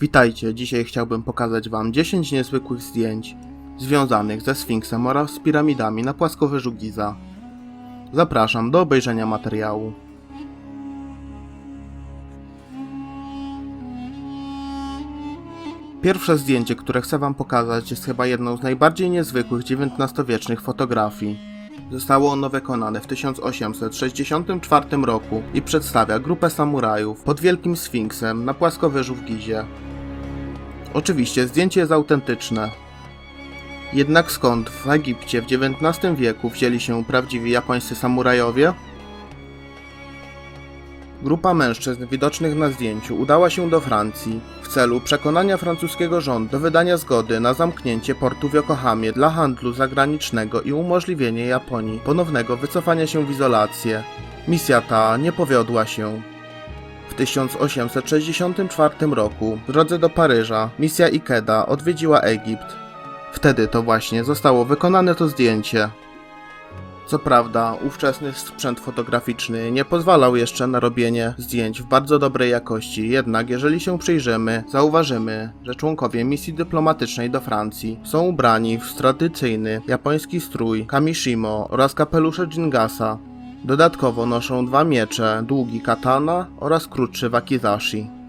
Witajcie, dzisiaj chciałbym pokazać Wam 10 niezwykłych zdjęć związanych ze Sfinksem oraz piramidami na płaskowyżu Giza. Zapraszam do obejrzenia materiału. Pierwsze zdjęcie, które chcę Wam pokazać, jest chyba jedną z najbardziej niezwykłych XIX-wiecznych fotografii. Zostało ono wykonane w 1864 roku i przedstawia grupę samurajów pod Wielkim Sfinksem na płaskowyżu w Gizie. Oczywiście zdjęcie jest autentyczne. Jednak skąd w Egipcie w XIX wieku wzięli się prawdziwi japońscy samurajowie? Grupa mężczyzn widocznych na zdjęciu udała się do Francji w celu przekonania francuskiego rządu do wydania zgody na zamknięcie portu w Yokohamie dla handlu zagranicznego i umożliwienie Japonii ponownego wycofania się w izolację. Misja ta nie powiodła się. W 1864 roku w drodze do Paryża misja Ikeda odwiedziła Egipt. Wtedy to właśnie zostało wykonane to zdjęcie. Co prawda, ówczesny sprzęt fotograficzny nie pozwalał jeszcze na robienie zdjęć w bardzo dobrej jakości, jednak jeżeli się przyjrzymy, zauważymy, że członkowie misji dyplomatycznej do Francji są ubrani w tradycyjny japoński strój kamishimo oraz kapelusze Jingasa. Dodatkowo noszą dwa miecze, długi katana oraz krótszy wakizashi.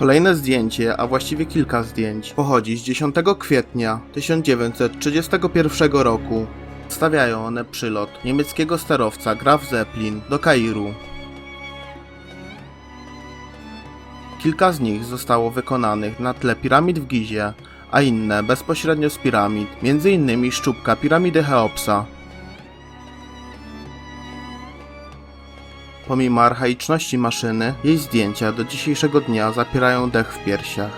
Kolejne zdjęcie, a właściwie kilka zdjęć, pochodzi z 10 kwietnia 1931 roku. Stawiają one przylot niemieckiego sterowca Graf Zeppelin do Kairu. Kilka z nich zostało wykonanych na tle piramid w Gizie, a inne bezpośrednio z piramid, m.in. szczupka piramidy Cheopsa. Pomimo archaiczności maszyny, jej zdjęcia do dzisiejszego dnia zapierają dech w piersiach.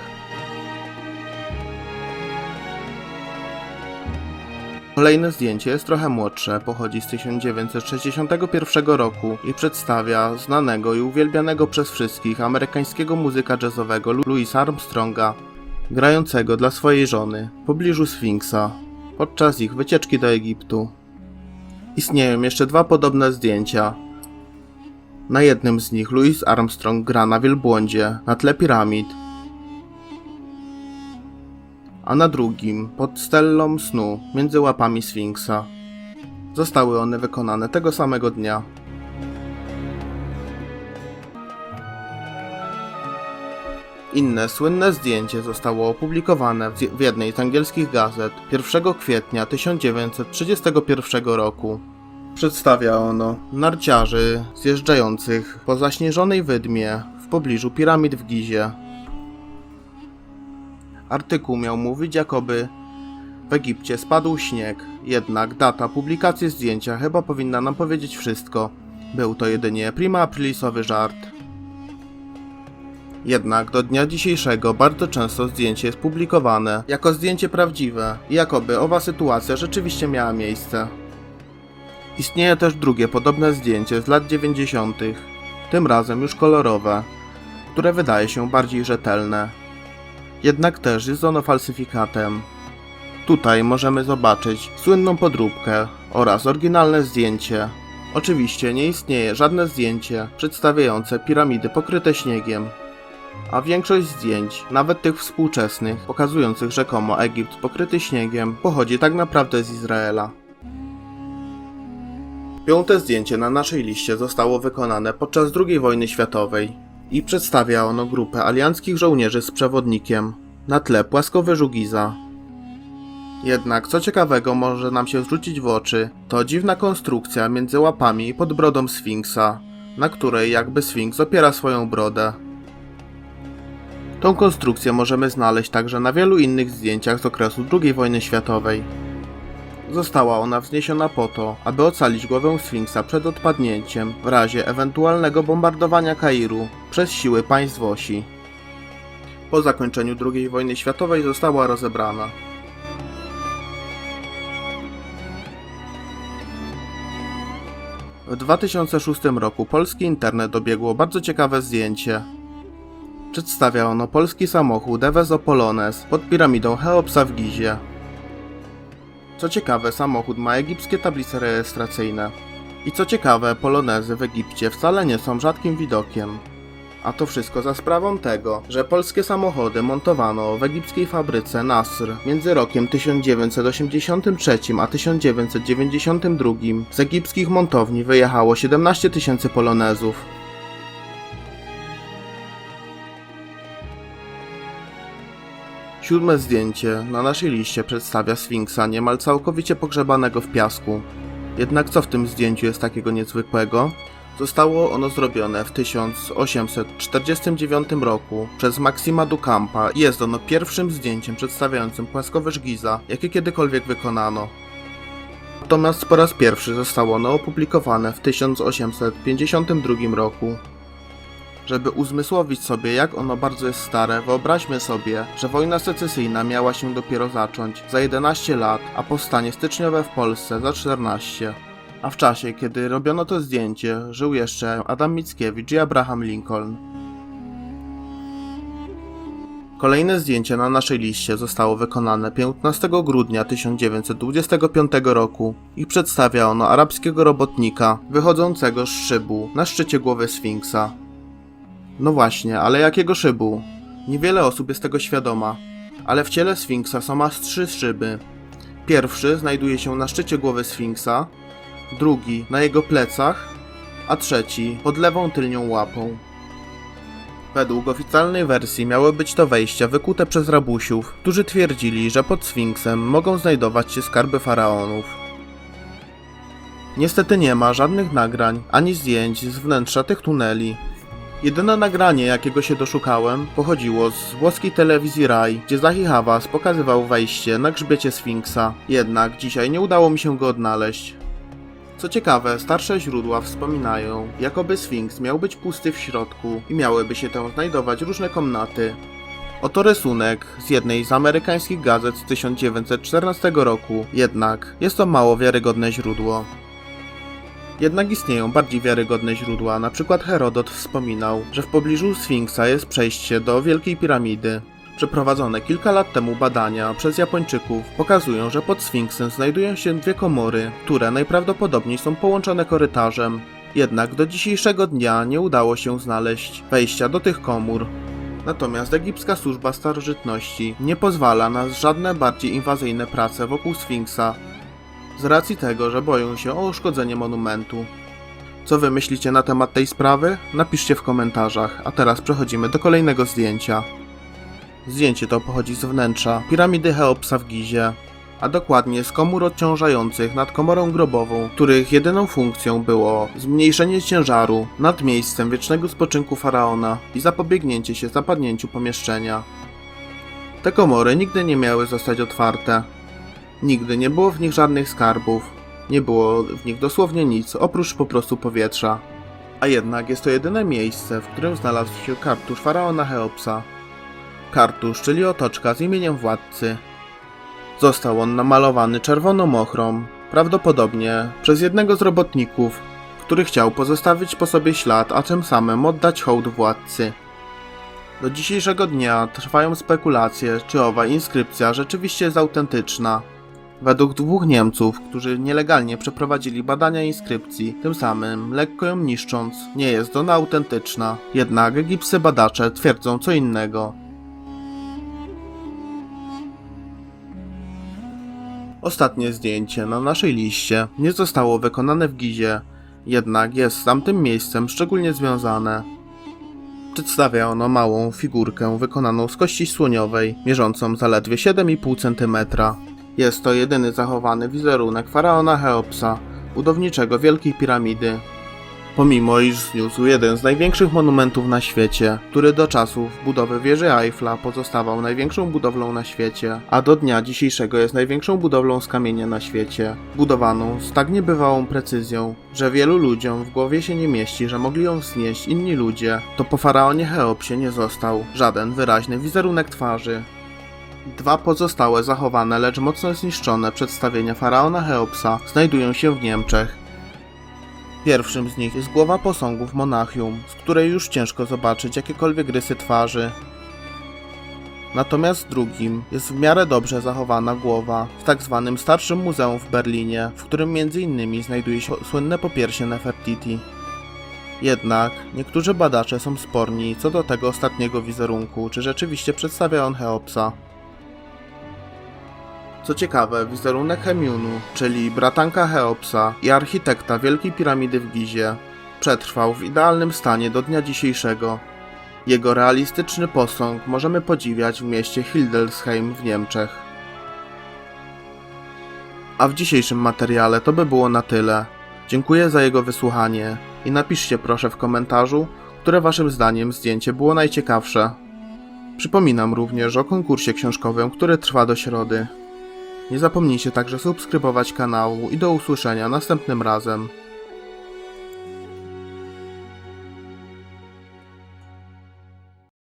Kolejne zdjęcie jest trochę młodsze, pochodzi z 1961 roku i przedstawia znanego i uwielbianego przez wszystkich amerykańskiego muzyka jazzowego Louisa Armstronga, grającego dla swojej żony w pobliżu Sfinksa podczas ich wycieczki do Egiptu. Istnieją jeszcze dwa podobne zdjęcia, na jednym z nich Louis Armstrong gra na wielbłądzie na tle piramid, a na drugim pod stellą snu między łapami Sfinksa. Zostały one wykonane tego samego dnia. Inne słynne zdjęcie zostało opublikowane w jednej z angielskich gazet 1 kwietnia 1931 roku. Przedstawia ono narciarzy zjeżdżających po zaśnieżonej wydmie w pobliżu piramid w Gizie. Artykuł miał mówić, jakoby w Egipcie spadł śnieg, jednak data publikacji zdjęcia chyba powinna nam powiedzieć wszystko. Był to jedynie prima aprilisowy żart. Jednak do dnia dzisiejszego bardzo często zdjęcie jest publikowane jako zdjęcie prawdziwe jakoby owa sytuacja rzeczywiście miała miejsce. Istnieje też drugie podobne zdjęcie z lat 90., tym razem już kolorowe, które wydaje się bardziej rzetelne. Jednak też jest ono falsyfikatem. Tutaj możemy zobaczyć słynną podróbkę oraz oryginalne zdjęcie. Oczywiście nie istnieje żadne zdjęcie przedstawiające piramidy pokryte śniegiem. A większość zdjęć, nawet tych współczesnych, pokazujących rzekomo Egipt pokryty śniegiem, pochodzi tak naprawdę z Izraela. Piąte zdjęcie na naszej liście zostało wykonane podczas II wojny światowej i przedstawia ono grupę alianckich żołnierzy z przewodnikiem na tle płaskowyżu Giza. Jednak co ciekawego może nam się zwrócić w oczy, to dziwna konstrukcja między łapami i pod brodą Sfinksa, na której jakby Sfinks opiera swoją brodę. Tą konstrukcję możemy znaleźć także na wielu innych zdjęciach z okresu II wojny światowej. Została ona wzniesiona po to, aby ocalić głowę Sfinksa przed odpadnięciem w razie ewentualnego bombardowania Kairu przez siły państw Wosi. Po zakończeniu II wojny światowej została rozebrana. W 2006 roku polski internet dobiegło bardzo ciekawe zdjęcie. Przedstawia ono polski samochód Eveso Polones pod piramidą Cheopsa w Gizie. Co ciekawe, samochód ma egipskie tablice rejestracyjne. I co ciekawe, polonezy w Egipcie wcale nie są rzadkim widokiem. A to wszystko za sprawą tego, że polskie samochody montowano w egipskiej fabryce Nasr między rokiem 1983 a 1992. Z egipskich montowni wyjechało 17 tysięcy polonezów. Siódme zdjęcie na naszej liście przedstawia Sfinksa niemal całkowicie pogrzebanego w piasku. Jednak co w tym zdjęciu jest takiego niezwykłego? Zostało ono zrobione w 1849 roku przez Maxima Ducampa i jest ono pierwszym zdjęciem przedstawiającym płaskowyż Giza, jakie kiedykolwiek wykonano. Natomiast po raz pierwszy zostało ono opublikowane w 1852 roku. Żeby uzmysłowić sobie, jak ono bardzo jest stare, wyobraźmy sobie, że wojna secesyjna miała się dopiero zacząć za 11 lat, a powstanie styczniowe w Polsce za 14. A w czasie, kiedy robiono to zdjęcie, żył jeszcze Adam Mickiewicz i Abraham Lincoln. Kolejne zdjęcie na naszej liście zostało wykonane 15 grudnia 1925 roku i przedstawia ono arabskiego robotnika wychodzącego z szybu na szczycie głowy Sfinksa. No właśnie, ale jakiego szybu? Niewiele osób jest tego świadoma, ale w ciele Sfinksa są aż trzy szyby. Pierwszy znajduje się na szczycie głowy Sfinksa, drugi na jego plecach, a trzeci pod lewą tylnią łapą. Według oficjalnej wersji miały być to wejścia wykute przez rabusiów, którzy twierdzili, że pod Sfinksem mogą znajdować się skarby faraonów. Niestety nie ma żadnych nagrań ani zdjęć z wnętrza tych tuneli. Jedyne nagranie, jakiego się doszukałem, pochodziło z włoskiej telewizji Rai, gdzie Zahi Hawass pokazywał wejście na grzbiecie Sfinksa. Jednak dzisiaj nie udało mi się go odnaleźć. Co ciekawe, starsze źródła wspominają, jakoby Sfinks miał być pusty w środku i miałyby się tam znajdować różne komnaty. Oto rysunek z jednej z amerykańskich gazet z 1914 roku, jednak jest to mało wiarygodne źródło. Jednak istnieją bardziej wiarygodne źródła, na przykład Herodot wspominał, że w pobliżu Sfinksa jest przejście do Wielkiej Piramidy. Przeprowadzone kilka lat temu badania przez Japończyków pokazują, że pod Sfinksem znajdują się dwie komory, które najprawdopodobniej są połączone korytarzem. Jednak do dzisiejszego dnia nie udało się znaleźć wejścia do tych komór. Natomiast egipska służba starożytności nie pozwala na żadne bardziej inwazyjne prace wokół Sfinksa, z racji tego, że boją się o uszkodzenie monumentu. Co wy myślicie na temat tej sprawy? Napiszcie w komentarzach, a teraz przechodzimy do kolejnego zdjęcia. Zdjęcie to pochodzi z wnętrza piramidy Cheopsa w Gizie, a dokładnie z komór odciążających nad komorą grobową, których jedyną funkcją było zmniejszenie ciężaru nad miejscem wiecznego spoczynku faraona i zapobiegnięcie się zapadnięciu pomieszczenia. Te komory nigdy nie miały zostać otwarte. Nigdy nie było w nich żadnych skarbów. Nie było w nich dosłownie nic, oprócz po prostu powietrza. A jednak jest to jedyne miejsce, w którym znalazł się kartusz faraona Cheopsa. Kartusz, czyli otoczka z imieniem władcy. Został on namalowany czerwoną ochrą, prawdopodobnie przez jednego z robotników, który chciał pozostawić po sobie ślad, a tym samym oddać hołd władcy. Do dzisiejszego dnia trwają spekulacje, czy owa inskrypcja rzeczywiście jest autentyczna. Według dwóch Niemców, którzy nielegalnie przeprowadzili badania inskrypcji, tym samym lekko ją niszcząc, nie jest ona autentyczna. Jednak egipscy badacze twierdzą co innego. Ostatnie zdjęcie na naszej liście nie zostało wykonane w Gizie, jednak jest z tamtym miejscem szczególnie związane. Przedstawia ono małą figurkę wykonaną z kości słoniowej, mierzącą zaledwie 7,5 cm. Jest to jedyny zachowany wizerunek faraona Cheopsa, budowniczego Wielkiej Piramidy. Pomimo iż zniósł jeden z największych monumentów na świecie, który do czasów budowy wieży Eiffla pozostawał największą budowlą na świecie, a do dnia dzisiejszego jest największą budowlą z kamienia na świecie, budowaną z tak niebywałą precyzją, że wielu ludziom w głowie się nie mieści, że mogli ją wznieść inni ludzie, to po faraonie Cheopsie nie został żaden wyraźny wizerunek twarzy. Dwa pozostałe zachowane, lecz mocno zniszczone przedstawienia faraona Cheopsa znajdują się w Niemczech. Pierwszym z nich jest głowa posągu w Monachium, z której już ciężko zobaczyć jakiekolwiek rysy twarzy. Natomiast drugim jest w miarę dobrze zachowana głowa w tak zwanym starszym muzeum w Berlinie, w którym m.in. znajduje się słynne popiersie Nefertiti. Jednak niektórzy badacze są sporni co do tego ostatniego wizerunku, czy rzeczywiście przedstawia on Cheopsa. Co ciekawe, wizerunek Hemiunu, czyli bratanka Cheopsa i architekta Wielkiej Piramidy w Gizie, przetrwał w idealnym stanie do dnia dzisiejszego. Jego realistyczny posąg możemy podziwiać w mieście Hildesheim w Niemczech. A w dzisiejszym materiale to by było na tyle. Dziękuję za jego wysłuchanie i napiszcie proszę w komentarzu, które waszym zdaniem zdjęcie było najciekawsze. Przypominam również o konkursie książkowym, który trwa do środy. Nie zapomnijcie także subskrybować kanału i do usłyszenia następnym razem.